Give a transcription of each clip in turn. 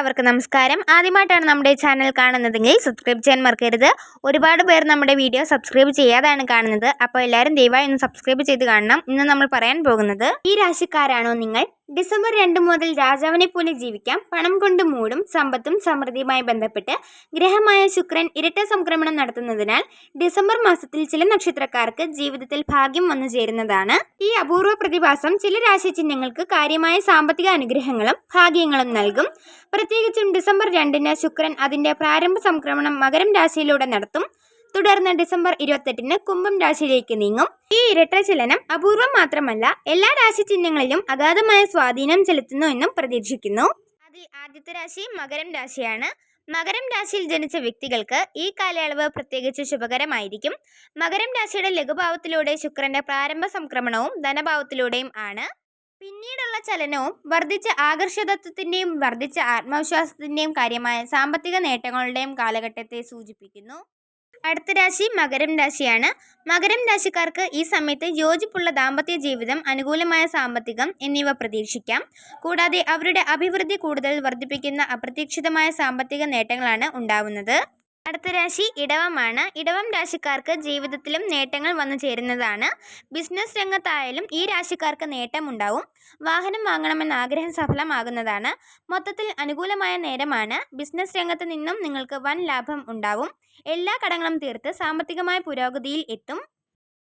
എല്ലാവർക്കും നമസ്കാരം. ആദ്യമായിട്ടാണ് നമ്മുടെ ചാനൽ കാണുന്നതെങ്കിൽ സബ്സ്ക്രൈബ് ചെയ്യാൻ മറക്കരുത്. ഒരുപാട് പേർ നമ്മുടെ വീഡിയോ സബ്സ്ക്രൈബ് ചെയ്യാതാണ് കാണുന്നത്. അപ്പോൾ എല്ലാവരും ദയവായി ഒന്ന് സബ്സ്ക്രൈബ് ചെയ്ത് കാണണം. ഇന്ന് നമ്മൾ പറയാൻ പോകുന്നത് ഈ രാശിക്കാരാണോ നിങ്ങൾ? ഡിസംബർ രണ്ട് മുതൽ രാജാവിനെ പോലെ ജീവിക്കാം. പണം കൊണ്ട് മൂടും സമ്പത്തും സമൃദ്ധിയുമായി ബന്ധപ്പെട്ട് ഗ്രഹമായ ശുക്രൻ ഇരട്ട സംക്രമണം നടത്തുന്നതിനാൽ ഡിസംബർ മാസത്തിൽ ചില നക്ഷത്രക്കാർക്ക് ജീവിതത്തിൽ ഭാഗ്യം വന്നു ചേരുന്നതാണ്. ഈ അപൂർവ പ്രതിഭാസം ചില രാശിചിഹ്നങ്ങൾക്ക് കാര്യമായ സാമ്പത്തിക അനുഗ്രഹങ്ങളും ഭാഗ്യങ്ങളും നൽകും. പ്രത്യേകിച്ചും ഡിസംബർ രണ്ടിന് ശുക്രൻ അതിന്റെ പ്രാരംഭ സംക്രമണം മകരം രാശിയിലൂടെ നടത്തും. തുടർന്ന് ഡിസംബർ ഇരുപത്തെട്ടിന് കുംഭം രാശിയിലേക്ക് നീങ്ങും. ഈ ഇരട്ട ചലനം അപൂർവം മാത്രമല്ല എല്ലാ രാശി ചിഹ്നങ്ങളിലും അഗാധമായ സ്വാധീനം ചെലുത്തുന്നു എന്നും പ്രതീക്ഷിക്കുന്നു. അതിൽ ആദ്യത്തെ രാശി മകരം രാശിയാണ്. മകരം രാശിയിൽ ജനിച്ച വ്യക്തികൾക്ക് ഈ കാലയളവ് പ്രത്യേകിച്ച് ശുഭകരമായിരിക്കും. മകരം രാശിയുടെ ലഘുഭാവത്തിലൂടെ ശുക്രന്റെ പ്രാരംഭ സംക്രമണവും ധനഭാവത്തിലൂടെയും ആണ്. പിന്നീടുള്ള ചലനവും വർദ്ധിച്ച ആകർഷകത്വത്തിന്റെയും വർദ്ധിച്ച ആത്മവിശ്വാസത്തിന്റെയും കാര്യമായ സാമ്പത്തിക നേട്ടങ്ങളുടെയും കാലഘട്ടത്തെ സൂചിപ്പിക്കുന്നു. അടുത്ത രാശി മകരം രാശിയാണ്. മകരം രാശിക്കാർക്ക് ഈ സമയത്ത് യോജിപ്പുള്ള ദാമ്പത്യ ജീവിതം അനുകൂലമായ സാമ്പത്തികം എന്നിവ പ്രതീക്ഷിക്കാം. കൂടാതെ അവരുടെ അഭിവൃദ്ധി കൂടുതൽ വർദ്ധിപ്പിക്കുന്ന അപ്രതീക്ഷിതമായ സാമ്പത്തിക നേട്ടങ്ങളാണ് ഉണ്ടാവുന്നത്. അടുത്ത രാശി ഇടവമാണ്. ഇടവം രാശിക്കാർക്ക് ജീവിതത്തിലും നേട്ടങ്ങൾ വന്നു ചേരുന്നതാണ്. ബിസിനസ് രംഗത്തായാലും ഈ രാശിക്കാർക്ക് നേട്ടമുണ്ടാവും. വാഹനം വാങ്ങണമെന്ന ആഗ്രഹം സഫലമാകുന്നതാണ്. മൊത്തത്തിൽ അനുകൂലമായ നേരമാണ്. ബിസിനസ് രംഗത്ത് നിന്നും നിങ്ങൾക്ക് വൻ ലാഭം ഉണ്ടാവും. എല്ലാ കടങ്ങളും തീർത്ത് സാമ്പത്തികമായ പുരോഗതിയിൽ എത്തും.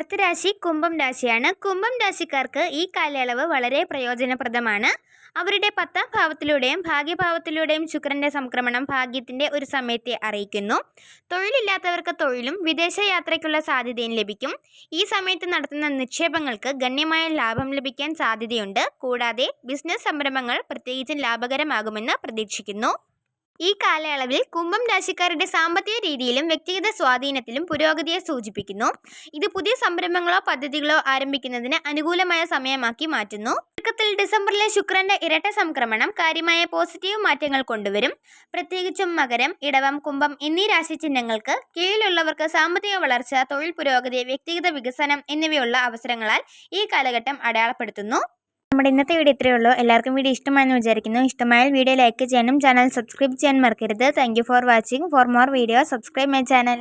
അടുത്ത രാശി കുംഭം രാശിയാണ്. കുംഭം രാശിക്കാർക്ക് ഈ കാലയളവ് വളരെ പ്രയോജനപ്രദമാണ്. അവരുടെ പത്താം ഭാവത്തിലൂടെയും ഭാഗ്യഭാവത്തിലൂടെയും ശുക്രന്റെ സംക്രമണം ഭാഗ്യത്തിന്റെ ഒരു സമയത്തെ അറിയിക്കുന്നു. തൊഴിലില്ലാത്തവർക്ക് തൊഴിലും വിദേശ യാത്രയ്ക്കുള്ള സാധ്യതയും ലഭിക്കും. ഈ സമയത്ത് നടത്തുന്ന നിക്ഷേപങ്ങൾക്ക് ഗണ്യമായ ലാഭം ലഭിക്കാൻ സാധ്യതയുണ്ട്. കൂടാതെ ബിസിനസ് സംരംഭങ്ങൾ പ്രത്യേകിച്ചും ലാഭകരമാകുമെന്ന് പ്രതീക്ഷിക്കുന്നു. ഈ കാലയളവിൽ കുംഭം രാശിക്കാരുടെ സാമ്പത്തിക രീതിയിലും വ്യക്തിഗത സ്വാധീനത്തിലും പുരോഗതിയെ സൂചിപ്പിക്കുന്നു. ഇത് പുതിയ സംരംഭങ്ങളോ പദ്ധതികളോ ആരംഭിക്കുന്നതിന് അനുകൂലമായ സമയമാക്കി മാറ്റുന്നു. ചുരുക്കത്തിൽ ഡിസംബറിലെ ശുക്രന്റെ ഇരട്ട സംക്രമണം കാര്യമായ പോസിറ്റീവ് മാറ്റങ്ങൾ കൊണ്ടുവരും. പ്രത്യേകിച്ചും മകരം ഇടവം കുംഭം എന്നീ രാശി ചിഹ്നങ്ങൾക്ക് കീഴിലുള്ളവർക്ക് സാമ്പത്തിക വളർച്ച തൊഴിൽ പുരോഗതി വ്യക്തിഗത വികസനം എന്നിവയുള്ള അവസരങ്ങളാൽ ഈ കാലഘട്ടം അടയാളപ്പെടുത്തുന്നു. നമ്മുടെ ഇന്നത്തെ വീഡിയോ ഇത്രയേ ഉള്ളൂ. എല്ലാവർക്കും വീഡിയോ ഇഷ്ടമായെന്ന് വിചാരിക്കുന്നു. ഇഷ്ടമായാൽ വീഡിയോ ലൈക്ക് ചെയ്യാനും ചാനൽ സബ്സ്ക്രൈബ് ചെയ്യാൻ മറക്കരുത്. Thank for watching for more video subscribe my channel